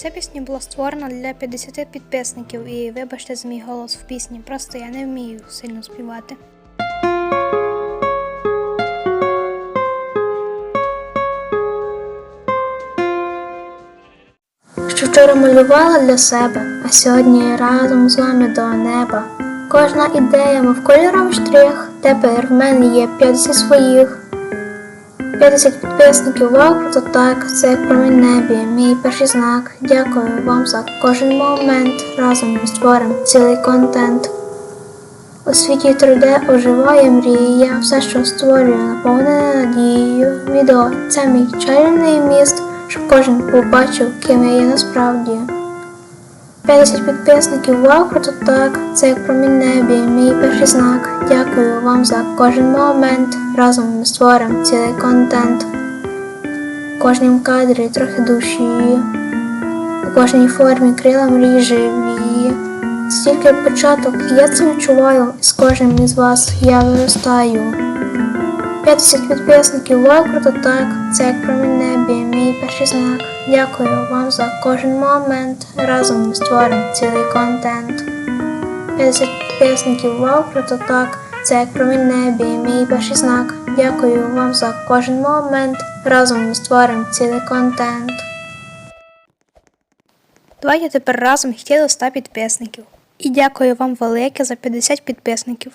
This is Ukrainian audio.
Ця пісня була створена для 50 підписників і вибачте за мій голос в пісні, просто я не вмію сильно співати. Що вчора малювала для себе, а сьогодні разом з вами до неба. Кожна ідея, мов кольором штрих, тепер в мене є 50 своїх. 50 підписників, вау, круто так, це як промінь небі, мій перший знак. Дякую вам за кожен момент. Разом ми створимо цілий контент. У світі 3D оживає мрія, все, що створюю, наповнене надією. Відео це мій чарівний міст, щоб кожен побачив, ким я є насправді. 50 підписників, вау, круто так, це як промінь небі, мій перший знак. Дякую вам за кожен момент. Разом ми створимо цілий контент. В кожнім кадрі трохи душі, у кожній формі крила мрії живі. Це тільки початок, я це відчуваю, і з кожним із вас я виростаю. 50 підписників, вау, круто так, це як промінь мій перший знак. Дякую вам за кожен момент. Разом ми створимо цілий контент. 50 підписників, вау, круто так, це як промінь мій перший знак. Дякую вам за кожен момент. Разом ми створимо цілий контент. Давайте тепер разом до 100 підписників. І дякую вам велике за 50 підписників.